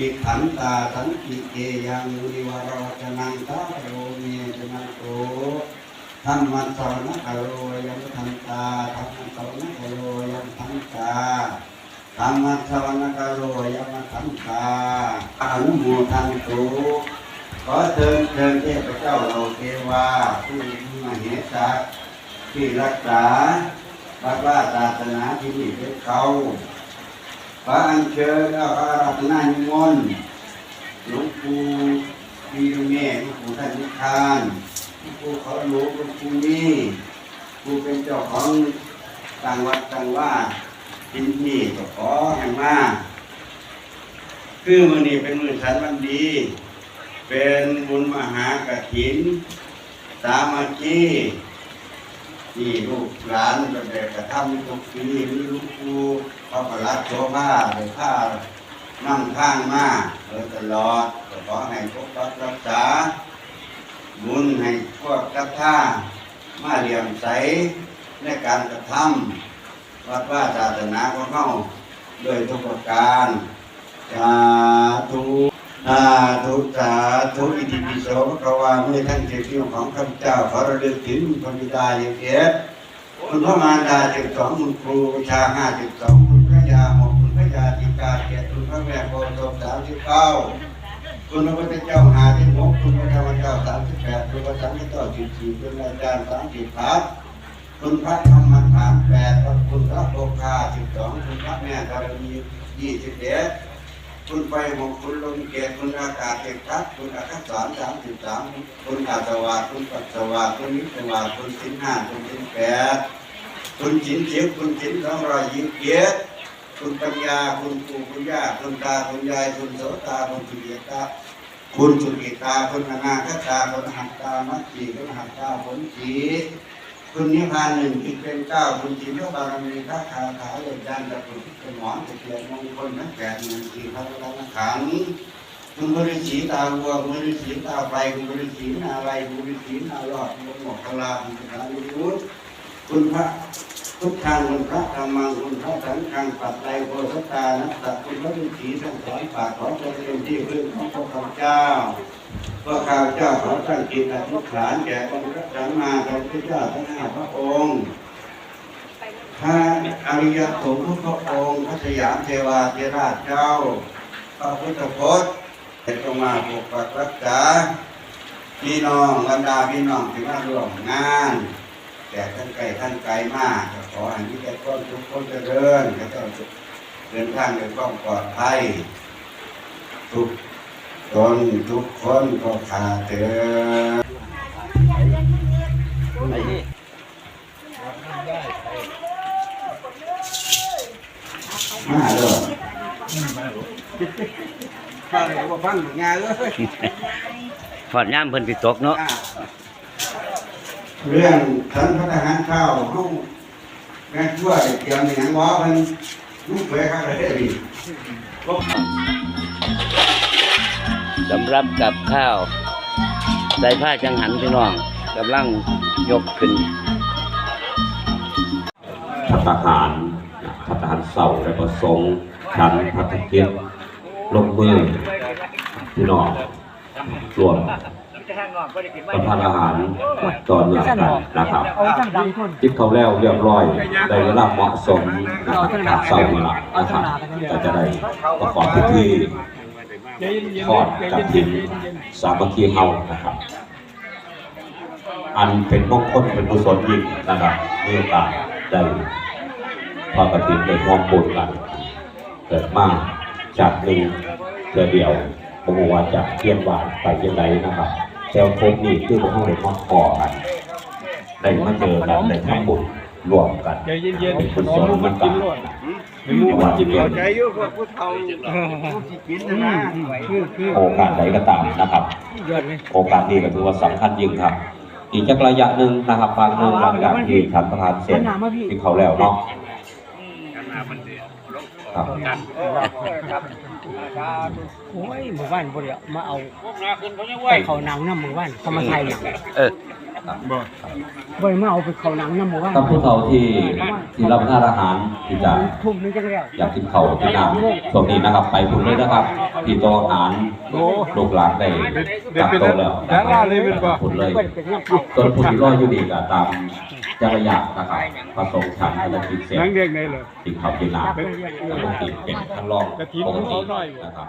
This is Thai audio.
ปิขันตาสันติเกยังมุนิวารวจนังตาโรเมจนันโตธรรมัสสวนคโรยังทันตาธรรมัสสวนคโรยังทันตาธรรมัสสวนคโรยังทันตาอนุโมทันตุขอเชิญเชิญเทพเจ้าเราเทวาผู้มีมเหสักที่รักษาพระว่าศาสนาที่นี่เป็นเขา พระอัญเชิญพระรัตนานิมนต์หลวงปู่ปีรุเมศหลวงปู่ท่านนิทานหลวงปู่เขาหลวงปู่นี่ผู้เป็นเจ้าของต่างวัดต่างว่าทินที่ก็ขอให้มาคือมือนี้เป็นมือสันวันดี เป็นบุญมหากฐิน สามัคคี นี่ลูกหลานเป็นเด็กกระทำทุกปีมีลูกครูเขาประลัดโชผ้าไปผ้านั่งข้างมาโดยตลอดก็ขอให้ปกปักรักษา บุญให้พวกกัทท่ามาเลี่ยมใสในการกระทำวัดว่าศาสนาของเขาโดยทุกประการสาธุ สาธุสาธุอิติปิโสพระวาเมื่อท่านเจ้าที่ของข้าพเจ้าขอระลึกถึงพระบิดาอย่างเอ็ดคุณพระมารดาเจ็ดสองคุณครูชาห้าเจ็ดสองคุณพระยาหกคุณพระยาติกาเจ็ดคุณพระแม่โพธิ์สามสิบเก้าคุณพระพุทธเจ้าหาที่หกคุณพระธรรมเจ้าสามสิบแปดคุณพระสังฆเจ้าสิบสี่คุณอาจารย์สามสิบพัดคุณพระธรรมฐานแปดคุณพระโภคาสิบสองคุณพระแม่ธรณียี่สิบเอ็ด คุณไฟหกคุณลมเกศคุณอากาศเจ็ดพัดคุณอากาศสามสามสิบสามคุณอาสวาคุณปัสสวาคุณนิสวาคุณสินห้าคุณสินแปดคุณจินเสียงคุณจินสองรอยยิ้มเกียรคุณปัญญาคุณปู่คุณย่าคุณตาคุณยายคุณโสตาคุณสุเกียตาคุณสุกิตาคุณอนาคตาคุณหัตตามัจจีคุณหัตตาผลจี คุณนิพพานหนึ่งที่เป็นเก้าคุณจินพระบารมีพระคาถาเลิศยันตะคุณเป็นหมอนตะเกียบมงคลนักแก่หนึ่งสี่พระรัตนขันธ์คุณบริสีตาวัวคุณบริสีตาไฟคุณบริสีนาไรคุณบริสีนารอดคุณหมอกพลาคุณสถานุรุตคุณพระทุกทางคุณพระธรรมังคุณพระสังฆังปัจจัยโพสตานัสสะคุณพระฤาษีทั้งสองปากขอเจริญที่พึ่งของพระเจ้า พระข้าพเจ้าขอตั้งจิตอธิษฐานแก่องค์พระสัมมาสัมพุทธเจ้าทั้งห้าพระองค์พระอริยสงฆ์ทุกพระองค์พระสยามเทวาธิราชเจ้าพระพุทธพจน์ได้จงมาปกปักรักษาพี่น้องบรรดาพี่น้องที่มาร่วมงาน แต่ท่านไกลท่านไกลมากขอให้มีแต่ความทุกความเจริญก็ต้องเดินทางด้วยความปลอดภัยทุก ตนทุกคนก็ขาดเถิดมาเลยฟังว่าฟังงานเลยฟอดย่ามเพิ่นสิตกเนาะ เรื่องฉันพระทหารข้าวเขาแม่ช่วยเตรียมอย่างว่ามันลูกเผยข้างเลยดิ สำหรับกับข้าวใส่ผ้าจังหันพี่น้องกำลังยกขึ้นพัฒหารพัฒหารเสาและประสงค์ชันพัฒกียรติลงมือพี่น้องรวมประทานอาหารตอนนี้กันนะครับจิบเขาแล้วเรียบร้อยได้เวลาเหมาะสมนะครับเสาร์ละนะครับก็จะได้ประกอบพิธี ทอดกับทินสามัคคีเฮานะครับ อันเป็นมงคลเป็นกุศลยิ่งนะครับมีโอกาสได้ทอดกระถิ่นได้ร่วมบุญกันเกิดมาจากหนึ่งเทือเดียวผมว่าจะเทียมหวานไปยังไงนะครับแต่พบนี่คือพวกเราได้มาขอกันได้มาเจอกันได้ทำบุญ รวมกันใจเย็นเป็นๆกุศขอลลูกมัมันนกักินนรวดไม่ว่าจะเป็นใจอยู่พวกผู้เฒ่าผู้ที่กินนะนะคือคือโอกาสไหนก็ตามนะครับยอดไหมโอกาสนี้ก็ถือว่าสำคัญยิ่งครับ อีกจักระยะหนึ่งนะครับบางหนึ่งหลังจากที่ท่านประธานเสร็จที่เขาแล้วเนาะครับโอ้ยหมู่บ้านบ่ได้เอามาเอาไปเขาหนังนะหมู่บ้านเขามาถ่ายหนังเออ ครับบ่บ่ได้มาเอาไปเข้าหนังนำหมู่บ้านกับผู้เฒ่าที่ที่รับประทานอาหารที่จะทุ่มนึงจังแล้วอยากกินข้าวกินน้ำช่วงนี้นะครับ ไปพุ่นเลยนะครับ ที่โต๊ะอาหารลูกหลานได้เด็กักบเป็นโต๊ะแล้วดาราเลยเป็นบ่พุ่นเลยบ่ได้เป็นน้ำเก่าส่วนผู้ที่รออยู่ดีก็ตามจักรยานนะครับผสมฉันก็จะกินเสร็จนังเด็กไหนเหรอกินข้าวกินน้ำแล้วก็กินเป็นทั้งรองกระถิ่นปกของติเขาหน่อยนะครับ